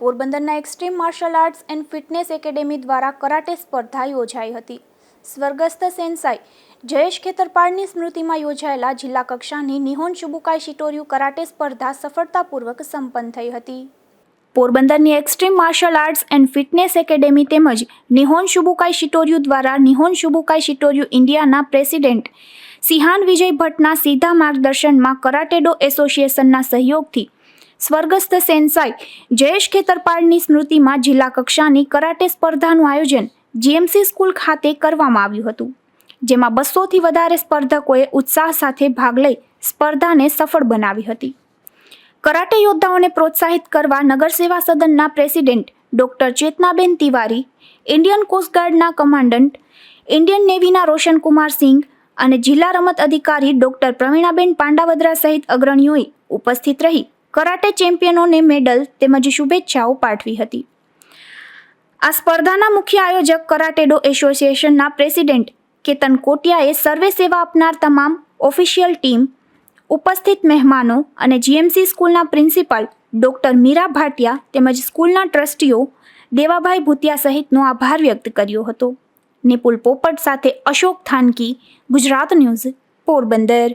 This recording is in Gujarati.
પોરબંદરના extreme martial arts and fitness academy દ્વારા કરાટે સ્પર્ધા યોજાઈ હતી. સ્વર્ગસ્થ સેન્સાઈ જયેશ ખેતરપાળની સ્મૃતિમાં યોજાયેલા જિલ્લા કક્ષાની નિહોન શુબુકાઈ શિટોરિયુ કરાટે સ્પર્ધા સફળતાપૂર્વક સંપન્ન થઈ હતી. પોરબંદરની extreme martial arts and fitness academy તેમજ નિહોન શુબુકાઈ શિટોરિયુ દ્વારા નિહોન શુબુકાઈ શિટોરિયુ ઇન્ડિયાના પ્રેસિડેન્ટ સિહાન વિજય ભટ્ટના સીધા માર્ગદર્શનમાં કરાટેડો એસોસિએશનના સહયોગથી સ્વર્ગસ્થ સેન્સાઈ જયેશ ખેતરપાળની સ્મૃતિમાં જિલ્લા કક્ષાની કરાટે સ્પર્ધાનું આયોજન જીએમસી સ્કૂલ ખાતે કરવામાં આવ્યું હતું, જેમાં બસોથી વધારે સ્પર્ધકોએ ઉત્સાહ સાથે ભાગ લઈ સ્પર્ધાને સફળ બનાવી હતી. કરાટે યોદ્ધાઓને પ્રોત્સાહિત કરવા નગર સેવા સદનના president doctor Chetnaben Tiwari, Indian કોસ્ટગાર્ડના commandant Indian નેવીના રોશનકુમાર સિંઘ અને જિલ્લા રમત અધિકારી ડોક્ટર પ્રવીણાબેન પાંડાવદરા સહિત અગ્રણીઓએ ઉપસ્થિત રહી કરાટે ચેમ્પિયનોને મેડલ તેમજ શુભેચ્છાઓ પાઠવી હતી. આ સ્પર્ધાના મુખ્ય આયોજક કરાટેડો એસોસિએશનના પ્રેસિડેન્ટ કેતન કોટિયાએ સર્વે સેવા આપનાર તમામ ઓફિશિયલ ટીમ, ઉપસ્થિત મહેમાનો અને જીએમસી સ્કૂલના પ્રિન્સિપાલ ડૉક્ટર મીરા ભાટિયા તેમજ સ્કૂલના ટ્રસ્ટીઓ દેવાભાઈ ભૂતિયા સહિતનો આભાર વ્યક્ત કર્યો હતો. નિપુલ પોપટ સાથે અશોક થાનકી, ગુજરાત ન્યૂઝ, પોરબંદર.